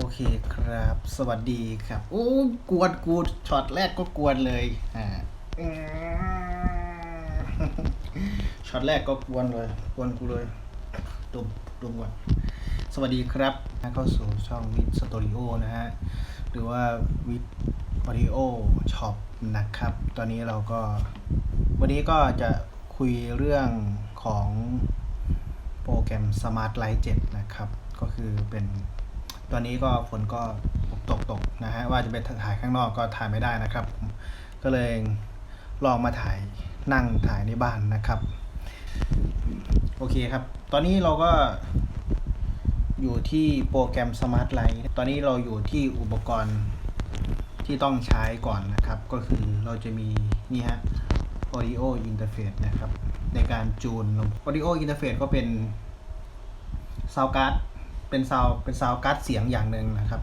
โอเคครับ สวัสดีครับโอ้กวนกูช็อตแรกก็กวนเลยอ่าช็อตแรกก็กวนเลย กวนกูเลยดุมดุมก่อนสวัสดีครับเข้าสู่ช่องวิดสตูดิโอนะฮะ หรือว่าวิดออดิโอช็อปนะครับ ตอนนี้เราก็ วันนี้ก็จะคุยเรื่องของโปรแกรม Smart Light 7 นะครับ ก็คือเป็น ตอนนี้ก็ฝนก็ตกตกนะฮะว่าจะไปถ่ายข้างนอกก็ถ่ายไม่ได้นะครับ ก็เลยลองมาถ่ายนั่งถ่ายในบ้านนะครับ โอเคครับ ตอนนี้เราก็อยู่ที่โปรแกรม Smart Light ตอนนี้เราอยู่ที่อุปกรณ์ที่ต้องใช้ก่อนนะครับ ก็คือเราจะมีนี่ฮะ Audio Interface นะครับ ในการจูน Audio Interface ก็เป็นซาวการ์ด เป็นซาวเป็นซาวการ์ดเสียงอย่างหนึ่งนะครับ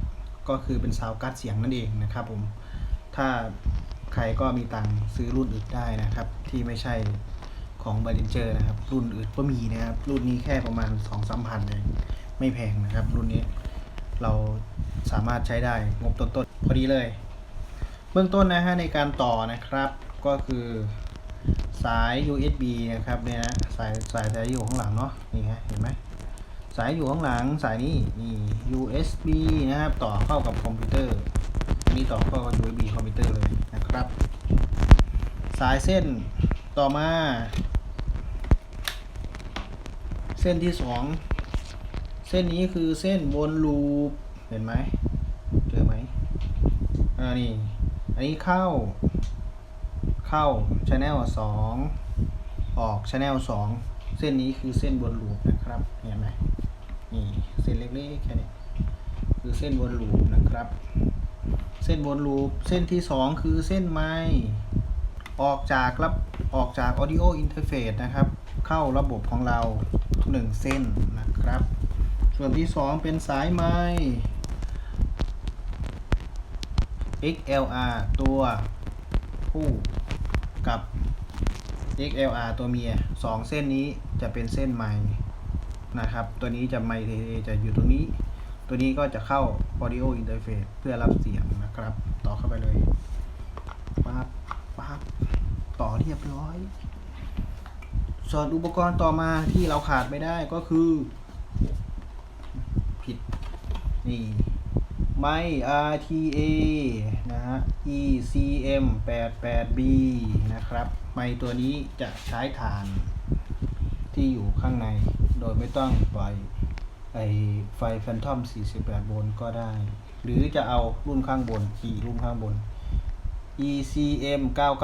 ก็คือเป็นซาวการ์ดเสียงนั่นเองนะครับผมถ้าใครก็มีตังค์ซื้อรุ่นอื่นได้นะครับ ที่ไม่ใช่ของบ r ิเจอร์นะครับ รุ่นอื่นก็มีนะครับ รุ่นนี้แค่ประมาณ2องสามพันเองไม่แพงนะครับ รุ่นนี้เราสามารถใช้ได้งบต้นๆพอดีเลย เบื้องต้นนะฮะในการต่อนะครับก็คือสาย USB นะครับเนี่ยนะสายสายสายอยู่ข้างหลังเนาะนี่ฮะเห็นไหม สายอยู่ข้างหลังสายนี้นี่ USB นะครับ ต่อเข้ากับคอมพิวเตอร์อันนี้ต่อเข้ากับ USB คอมพิวเตอร์เลยนะครับ สายเส้นต่อมา เส้นที่สองเส้นนี้คือเส้นวนลูปเห็นไหมเจอไหมอ่านี่อันนี้เข้า เข้า channel สองออก channel สองเส้นนี้คือเส้นวนลูปนะครับ เห็นไหม นี่เส้นเล็กๆแค่นี้คือเส้นวนลูปนะครับ เส้นวนลูปเส้นที่สองคือเส้นไม้ออกจากรับออกจาก audio interface นะครับ เข้าระบบของเราหนึ่งเส้นนะครับ ส่วนที่สองเป็นสายไม้ XLR ตัวผู้กับ XLR ตัวเมียสองเส้นนี้จะเป็นเส้นไม้ นะครับ ตัวนี้จะไมค์เทจะอยู่ตรงนี้ ตัวนี้ก็จะเข้า audio interface เพื่อรับเสียงนะครับ ต่อเข้าไปเลยปั๊บปั๊บต่อเรียบร้อย ส่วนอุปกรณ์ต่อมาที่เราขาดไม่ได้ก็คือ ผิด นี่ไม้ RTA นะฮะ ECM 88B นะครับ ไม้ตัวนี้จะใช้ฐานที่อยู่ข้างใน โดยไม่ต้องปล่อยไอไฟแฟนทอม 48 โวลต์ก็ได้ หรือจะเอารุ่นข้างบนอีรุ่นข้างบน ECM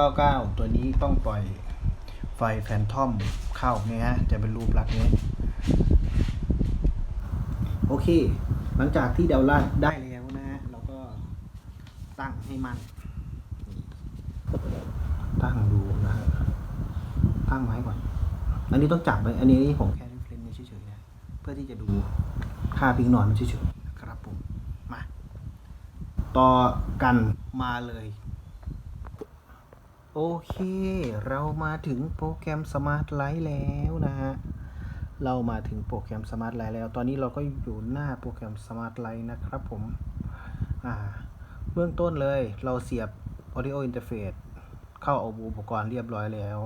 999 ตัวนี้ต้องปล่อยไฟแฟนทอมเข้าเนี่ยฮะ จะเป็นรูปลักษณ์นี้ โอเค หลังจากที่เดาลาดได้แล้วนะฮะ เราก็ตั้งให้มัน ตั้งดูนะฮะ ตั้งไว้ก่อน อันนี้ต้องจับไว้อันนี้ผมแค่ เพื่อที่จะดูค่าพิงนอนมันเฉยๆครับผมมาต่อกันมาเลย โอเค เรามาถึงโปรแกรม Smart Light แล้วนะฮะเรามาถึงโปรแกรม Smart Light แล้ว ตอนนี้เราก็อยู่หน้าโปรแกรม Smart Light นะครับผมอ่าเบื้องต้นเลยเราเสียบ Audio Interface เข้าเอาอุปกรณ์เรียบร้อยแล้ว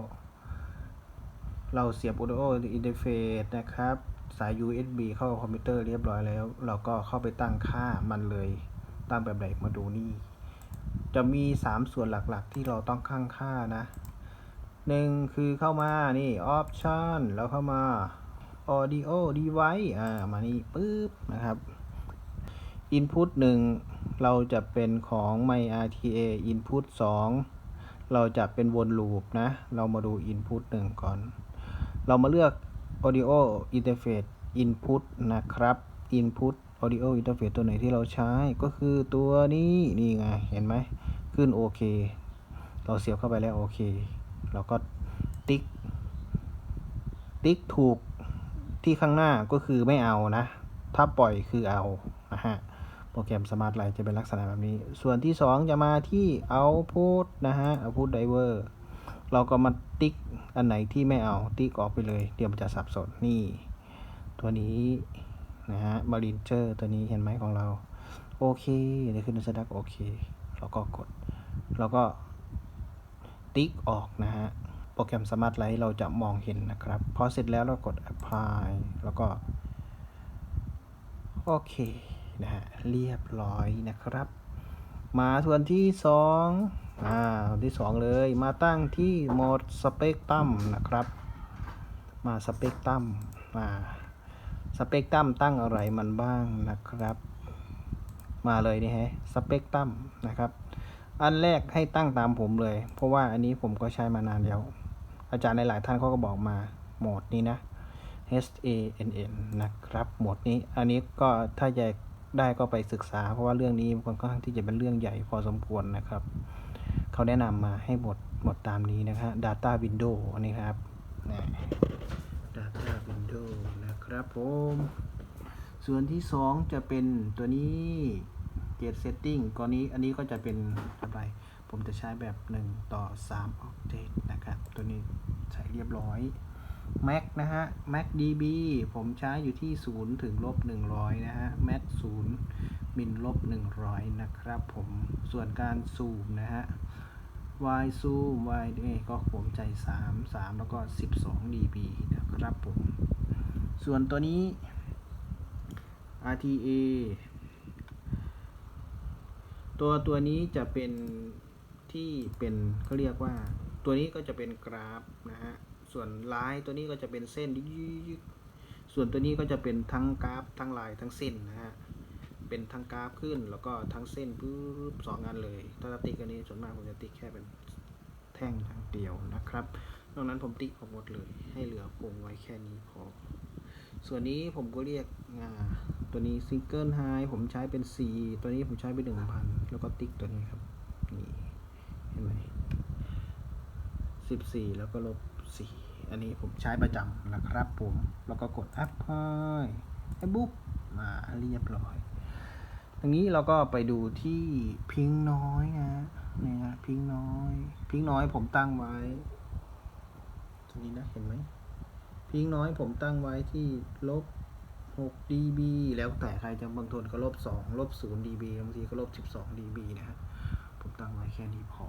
เราเสียบ Audio Interface นะครับ สาย USB เข้าคอมพิวเตอร์เรียบร้อยแล้ว เราก็เข้าไปตั้งค่ามันเลย ตั้งแบบไหนมาดูนี่ จะมี 3 ส่วนหลักๆ ที่เราต้องข้างค่านะหนึ่งคือเข้ามา นี่ Option แล้วเข้ามา Audio Device อ่า มานี่ปึ๊บนะครับ Input 1 เราจะเป็นของ My RTA Input 2 เราจะเป็นวนลูปนะ เรามาดู Input 1 ก่อน เรามาเลือก Audio Interface Input นะครับ Input Audio Interface ตัวไหนที่เราใช้ก็คือตัวนี้นี่ไง เห็นไหมขึ้นโอเคเราเสียบเข้าไปแล้วโอเค เราก็ติ๊ก ติ๊กถูกที่ข้างหน้าก็คือไม่เอานะ ถ้าปล่อยคือเอานะฮะโปรแกรม Smart Light จะเป็นลักษณะแบบนี้ ส่วนที่ 2 จะมาที่ Output นะฮะ Output Driver เราก็มาติ๊กอันไหนที่ไม่เอาติ๊กออกไปเลย เดี๋ยวมันจะสับสนนี่ ตัวนี้นะฮะมารินเจอร์ตัวนี้เห็นไหมของเรา โอเคนี่คือสัญลักโอเคแล้วก็กดแล้วก็ติ๊กออกนะฮะ โปรแกรมสมาร์ทไลท์เราจะมองเห็นนะครับ พอเสร็จแล้วเรากด apply แล้วก็ โอเคนะฮะ เรียบร้อยนะครับ มาส่วนที่ส อ่าที่สองเลยมาตั้งที่โหมดสเปกตรัมนะครับ มาสเปกตรัมมาสเปกตรัมตั้งอะไรมันบ้างนะครับ มาเลยนี่ฮะสเปกตรัมนะครับ อันแรกให้ตั้งตามผมเลย เพราะว่าอันนี้ผมก็ใช้มานานแล้ว อาจารย์ในหลายท่านเขาก็บอกมาโหมดนี้นะ H A N N นะครับโหมดนี้อันนี้ก็ถ้าอยากได้ก็ไปศึกษา เพราะว่าเรื่องนี้มันค่อนข้างที่จะเป็นเรื่องใหญ่พอสมควรนะครับ เขาแนะนำมาให้หมดหมดตามนี้นะครับ Data Window อันนี้ครับนี่ Data Window นะครับผม ส่วนที่ 2 จะเป็นตัวนี้ Gate Setting ก่อนนี้อันนี้ก็จะเป็นอะไร ผมจะใช้แบบ 1 ต่อ3 Object นะครับ ตัวนี้ใช้เรียบร้อย Mac นะฮะ Mac DB ผมใช้อยู่ที่ 0 ถึงลบ 100 นะฮะ Mac 0มินลบ 100 นะครับผม ส่วนการซูมนะฮะ Y zoom Y เอก็ผมใจ 3 3 แล้วก็ 12 dB นะครับผม ส่วนตัวนี้ RTA ตัวตัวนี้จะเป็นที่เป็นเขาเรียกว่า ตัวนี้ก็จะเป็นกราฟนะฮะ ส่วนลายตัวนี้ก็จะเป็นเส้นยึกๆส่วนตัวนี้ก็จะเป็นทั้งกราฟ ทั้งลายทั้งเส้นนะฮะ เป็นทั้งกราฟขึ้น แล้วก็ทั้งเส้นปุ๊บสองอันเลยถ้าติ๊กอันนี้ส่วนมากผมจะติ๊กแค่เป็นแท่งทางเดียวนะครับนอกนั้นผมติ๊กออกหมดเลยให้เหลือคงไว้แค่นี้พอ ส่วนนี้ผมก็เรียกอ่าตัวนี้ซิงเกิลไฮผมใช้เป็น C ตัวนี้ผมใช้เป็น1,000 แล้วก็ติ๊กตัวนี้ครับนี่เห็นไหม14 แล้วก็ลบ 4 อันนี้ผมใช้ประจำนะครับผม แล้วก็กด apply ให้บุ๊บมาเรียบร้อย ตรงนี้เราก็ไปดูที่พิงน้อยนะเนี่ยนะพิงน้อย พิงน้อยผมตั้งไว้ ตรงนี้นะ เห็นไหม พิงน้อยผมตั้งไว้ที่ลบ6 dB แล้วแต่ใครจะบางทนก็ลบ2ลบ0 dB บางทีก็ลบ12 dB นะฮะ ผมตั้งไว้แค่นี้พอ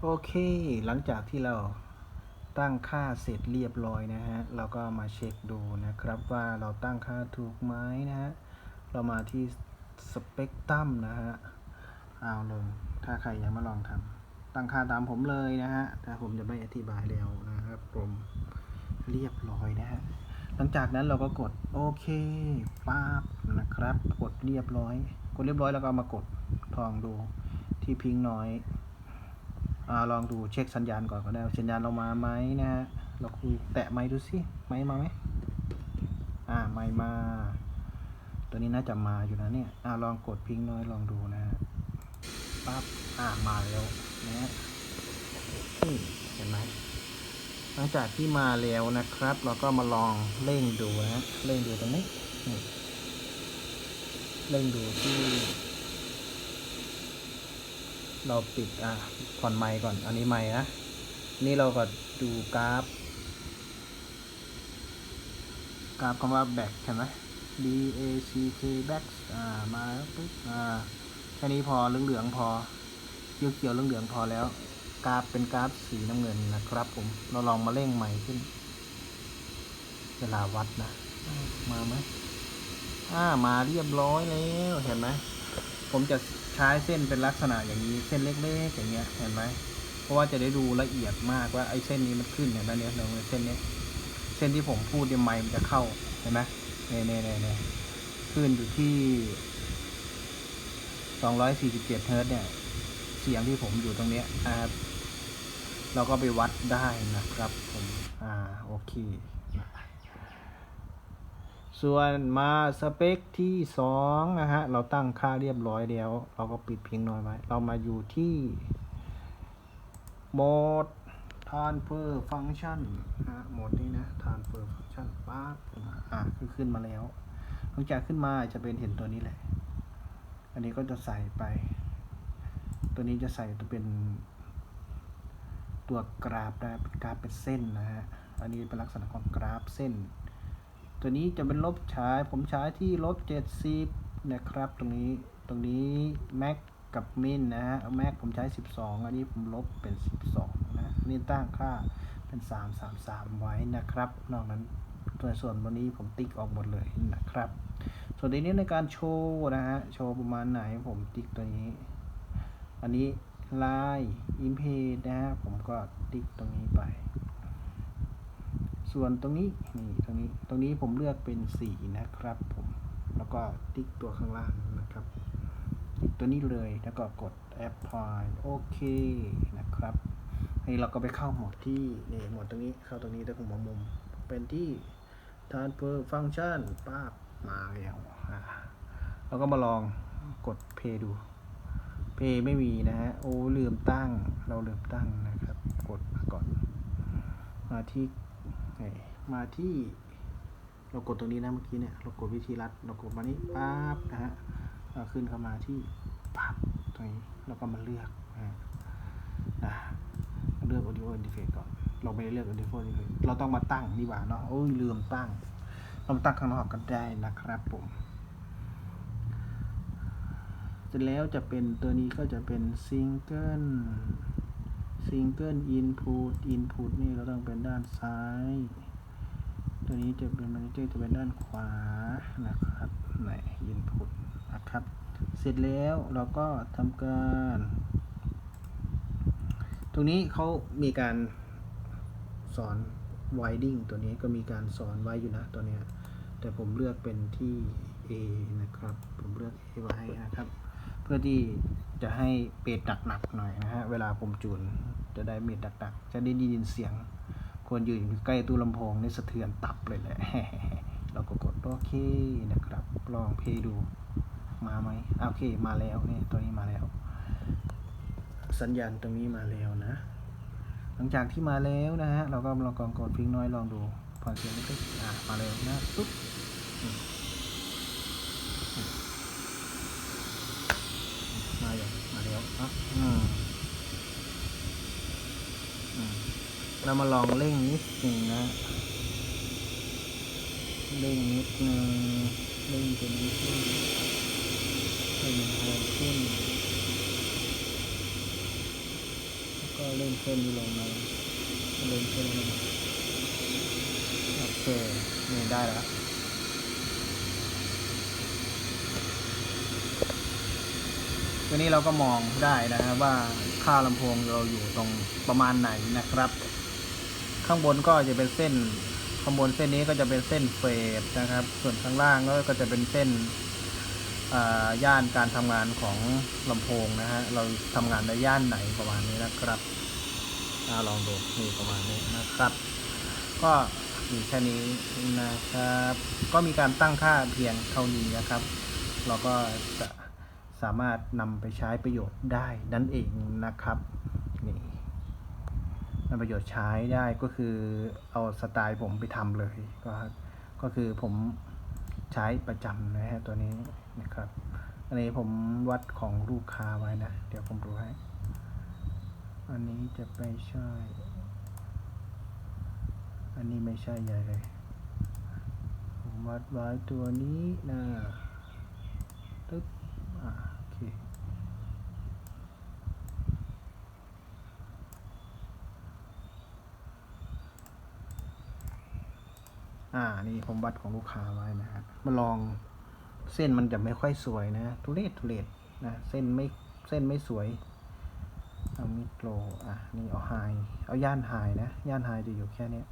โอเค หลังจากที่เราตั้งค่าเสร็จเรียบร้อยนะฮะ เราก็มาเช็คดูนะครับว่าเราตั้งค่าถูกไหมนะฮะ เรามาที่สเปกตรัมนะฮะ เอาเลย ถ้าใครอยังไม่ลองทำตั้งค่าตามผมเลยนะฮะ แต่ผมจะไม่อธิบายแล้วนะครับผมเรียบร้อยนะฮะ หลังจากนั้นเราก็กดโอเคป๊าบนะครับ กดเรียบร้อย กดเรียบร้อยแล้วก็มากดทองดูที่พิงน้อยอลองดูเช็คสัญญาณก่อนก็ได้สัญญาณเรามาไหมนะฮะ เราคุยแตะไม้ดูสิไม้มาไหมอ่าไม้มา ตัวนี้น่าจะมาอยู่นะเนี่ยอ่าลองกดพิงน้อยลองดูนะฮะปั๊บอ่ามาแล้วนะฮะเห็นไหมหลังจากที่มาแล้วนะครับ เราก็มาลองเร่งดูนะฮะเร่งดูตรงนี้เร่งดูที่ เราปิดอะผ่อนไมค์ก่อน อันนี้ไมค์นะนี่เราก็ดูกราฟ กราฟคำว่า back เห็นไหม B A C K back อ่า มาแล้วปุ๊บ อ่า แค่นี้พอเหลืองๆพอ เขียวเขียวๆเหลืองๆพอแล้ว กราฟเป็นกราฟสีน้ำเงินนะครับผม เราลองมาเร่งใหม่ขึ้น เวลาวัดนะ มาไหมอ่า มาเรียบร้อยแล้ว เห็นไหม ผมจะใช้เส้นเป็นลักษณะอย่างนี้ เส้นเล็กๆอย่างเงี้ย เห็นไหม เพราะว่าจะได้ดูละเอียดมากว่าไอ้เส้นนี้มันขึ้นเห็นไหมเนี่ยลงเส้นนี้ เส้นที่ผมพูดเนี่ยไมค์มันจะเข้า เห็นไหม เนี่ยเนี่ยเนี่ยเนี่ยขึ้นอยู่ที่247เฮิร์ตเนี่ย เสียงที่ผมอยู่ตรงเนี้ยนะครับ เราก็ไปวัดได้นะครับผมอ่าโอเค ส่วนมาสเปคที่สองนะฮะ เราตั้งค่าเรียบร้อยแล้ว เราก็ปิดเพียงน้อยไว้ เรามาอยู่ที่โหมด transfer function นะฮะโหมดนี้นะ transfer function ปั๊บอ่าคือขึ้นมาแล้วหลังจากขึ้นมาจะเป็นเห็นตัวนี้แหละ อันนี้ก็จะใส่ไป ตัวนี้จะใส่ตัวเป็น ตัวกราฟนะเป็นกราฟเป็นเส้นนะฮะ อันนี้เป็นลักษณะของกราฟเส้น ตัวนี้จะเป็นลบใช้ผมใช้ที่ลบเจ็ดสิบนะครับ ตรงนี้ ตรงนี้แม็กกับมินนะฮะแม็กผมใช้ 12 อันนี้ผมลบเป็น 12 นะ นี่ตั้งค่าเป็น 3 3 3 ไว้นะครับ นอกนั้น ส่วนส่วนวันนี้ผมติ๊กออกหมดเลยนะครับ ส่วนทีนี้ในการโชว์นะฮะ โชว์ประมาณไหนผมติ๊กตัวนี้ อันนี้ลายอิมเพดนะฮะ ผมก็ติ๊กตรงนี้ไป ส่วนตรงนี้นี่ตรงนี้ ตรงนี้ผมเลือกเป็นสีนะครับผม แล้วก็ติ๊กตัวข้างล่างนะครับ ติ๊กตัวนี้เลย แล้วก็กด apply โอเคนะครับนี่เราก็ไปเข้าหมดที่นี่หมดตรงนี้เข้าตรงนี้ตรงหัวมุมเป็นที่ transfer function ป้าบมาแล้วอ่าเราก็มาลองกด play ดู play ไม่มีนะฮะ โอ้ลืมตั้ง เราลืมตั้งนะครับ กดมาก่อน มาที่มาที่ เรากดตรงนี้นะเมื่อกี้เนี่ย เรากดวิธีรัด เรากดมานี้ปั๊บนะฮะเราขึ้นเข้ามาที่ปั๊บตรงนี้ แล้วก็มาเลือกนะฮะอะเลือก audio interface ก่อน เราไม่ได้เลือก audio interface เราต้องมาตั้งดีกว่าเนาะโอ้ยลืมตั้ง เราาตั้งข้างนอกกันได้นะครับผมเสร็จแล้วจะเป็นตัวนี้ก็จะเป็น single single input input นี่ก็ต้องเป็นด้านซ้าย ตัวนี้จะเป็น manager จะเป็นด้านขวานะครับไหน input นะครับ เสร็จแล้วเราก็ทำการ ตรงนี้เขามีการ สอน winding ตัวนี้ก็มีการสอนไว้อยู่นะตัวเนี้ยแต่ผมเลือกเป็นที่ A นะครับ ผมเลือก A ไว้นะครับ เพื่อที่จะให้เบสหนักๆหน่อยนะฮะ เวลาผมจูนจะได้เบสหนักๆ จะได้ยินเสียงคนยืนอยู่ใกล้ตู้ลำโพงนี่สะเทือนตับเลยแหละ เราก็กดโอเคนะครับ ลองเพลดู มาไหมโอเค มาแล้วเนี่ยตัวนี้มาแล้ว สัญญาณตรงนี้มาแล้วนะ หลังจากที่มาแล้วนะฮะ เราก็ลองกองกดพิงน้อยลองดูพอนเสียงนิดๆอะมาแล้วนะปุ๊บมาอย่างมาแล้วอะอืมอืมเรามาลองเร่งนิดหนึ่งนะเร่งนิดนึงเร่งตัวนี้ขึ้นเร่งแรงขึ้น แล้ว ก็เล่นเส้นนี้ลงมาเล่นเส้นลงมาโอเคนี่ได้แล้วตัวนี้เราก็มองได้นะครับว่าค่าลำโพงเราอยู่ตรงประมาณไหนนะครับ ข้างบนก็จะเป็นเส้นข้างบนเส้นนี้ก็จะเป็นเส้นเฟสนะครับ ส่วนข้างล่างก็จะเป็นเส้นย่านการทำงานของลำโพงนะฮะเราทำงานในย่านไหนประมาณนี้นะครับ อ่าลองดูนี่ประมาณนี้นะครับ ก็มีแค่นี้นะครับ ก็มีการตั้งค่าเพียงเท่านี้นะครับ เราก็จะสามารถนำไปใช้ประโยชน์ได้นั่นเองนะครับนี่นำประโยชน์ใช้ได้ก็คือเอาสไตล์ผมไปทำเลยก็ก็คือผมใช้ประจำนะฮะตัวนี้นะครับ อันนี้ผมวัดของลูกค้าไว้นะ เดี๋ยวผมดูให้ อันนี้จะไปใช่ อันนี้ไม่ใช่ใหญ่เลย ผมวัดไว้ตัวนี้นะตึ๊บอ่าโอเคอ่า นี่ผมวัดของลูกค้าไว้นะฮะมาลองเส้นมันจะไม่ค่อยสวยนะ ทุเรศทุเรศนะ เส้นไม่ เส้นไม่สวย เอามิโกรอะ นี่เอาไฮเอาย่านไฮนะ ย่านไฮจะอยู่แค่เนี้ย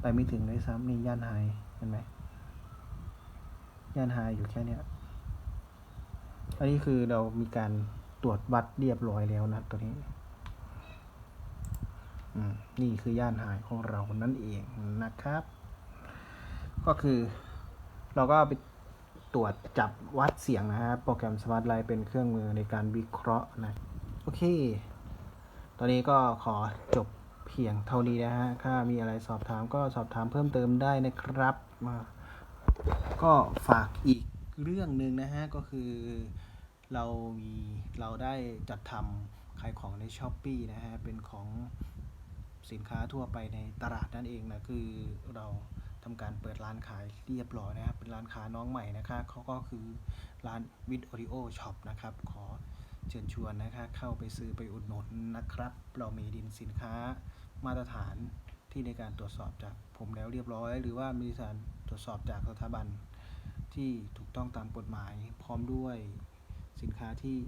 ไปไม่ถึงเลยซ้ำนี่ย่านไฮเห็นไหมย่านไฮอยู่แค่เนี้ยอันนี้คือเรามีการตรวจวัดเรียบร้อยแล้วนะตัวนี้อืมนี่คือย่านไฮของเรานั่นเองนะครับ ก็คือ เราก็ไปตรวจจับวัดเสียงนะฮะโปรแกรม Smart Light เป็นเครื่องมือในการวิเคราะห์นะ โอเค ตอนนี้ก็ขอจบเพียงเท่านี้นะฮะ ถ้ามีอะไรสอบถามก็สอบถามเพิ่มเติมได้นะครับ มาก็ฝากอีกเรื่องหนึ่งนะฮะ ก็คือเรามีเราได้จัดทำขายของใน s h อ p e e นะฮะ เป็นของสินค้าทั่วไปในตลาดนั่นเองนะ คือเราทำการเปิดร้านขายเรียบร้อยนะครับ เป็นร้านค้าน้องใหม่นะคะเขาก็คือร้านวิดออริโอช็อปนะครับ ขอ เชิญชวนนะคะเข้าไปซื้อไปอุดหนุนนะครับ เรามีดินสินค้ามาตรฐานที่ในการตรวจสอบจากผมแล้วเรียบร้อย หรือว่ามีสารตรวจสอบจากสถาบันที่ถูกต้องตามกฎหมาย พร้อมด้วยสินค้าที่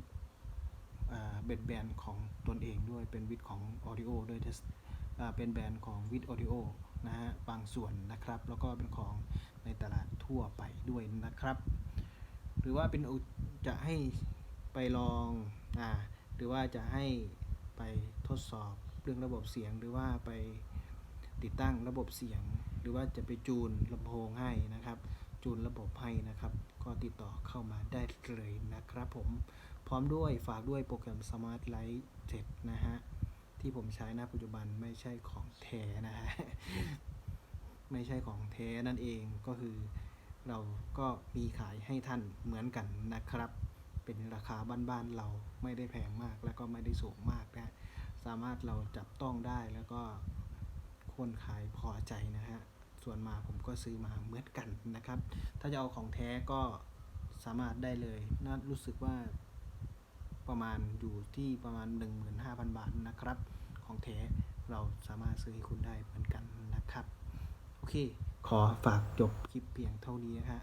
เป็นแบรนด์ของตนเองด้วยเป็นวิดของออดิโอด้วยเป็นแบรนด์ของวิดออดิโอนะฮะบางส่วนนะครับ แล้วก็เป็นของในตลาดทั่วไปด้วยนะครับ หรือว่าเป็นจะให้ ไปลองอ่าหรือว่าจะให้ไปทดสอบเรื่องระบบเสียง หรือว่าไปติดตั้งระบบเสียง หรือว่าจะไปจูนลำโพงให้นะครับ จูนระบบให้นะครับ ก็ติดต่อเข้ามาได้เลยนะครับผมพร้อมด้วยฝากด้วยโปรแกรม Smart Light 7 นะฮะ ที่ผมใช้ณปัจจุบันไม่ใช่ของแท้นะฮะ ไม่ใช่ของแท้นั่นเองก็คือเราก็มีขายให้ท่านเหมือนกันนะครับ เป็นราคาบ้านๆเราไม่ได้แพงมากแล้วก็ไม่ได้สูงมากนะสามารถเราจับต้องได้แล้วก็คนขายพอใจนะฮะส่วนมาผมก็ซื้อมาเหมือนกันนะครับ ถ้าจะเอาของแท้ก็สามารถได้เลยน่ารู้สึกว่าประมาณอยู่ที่ประมาณ 15,000 บาทนะครับ ของแท้เราสามารถซื้อให้คุณได้เหมือนกันนะครับ โอเค ขอฝากจบคลิปเพียงเท่านี้นะฮะ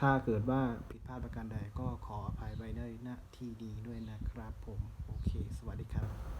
ถ้าเกิดว่าผิดพลาดประการใดก็ขออภัยไว้ด้วยณที่ดีด้วยนะครับผม โอเค สวัสดีครับ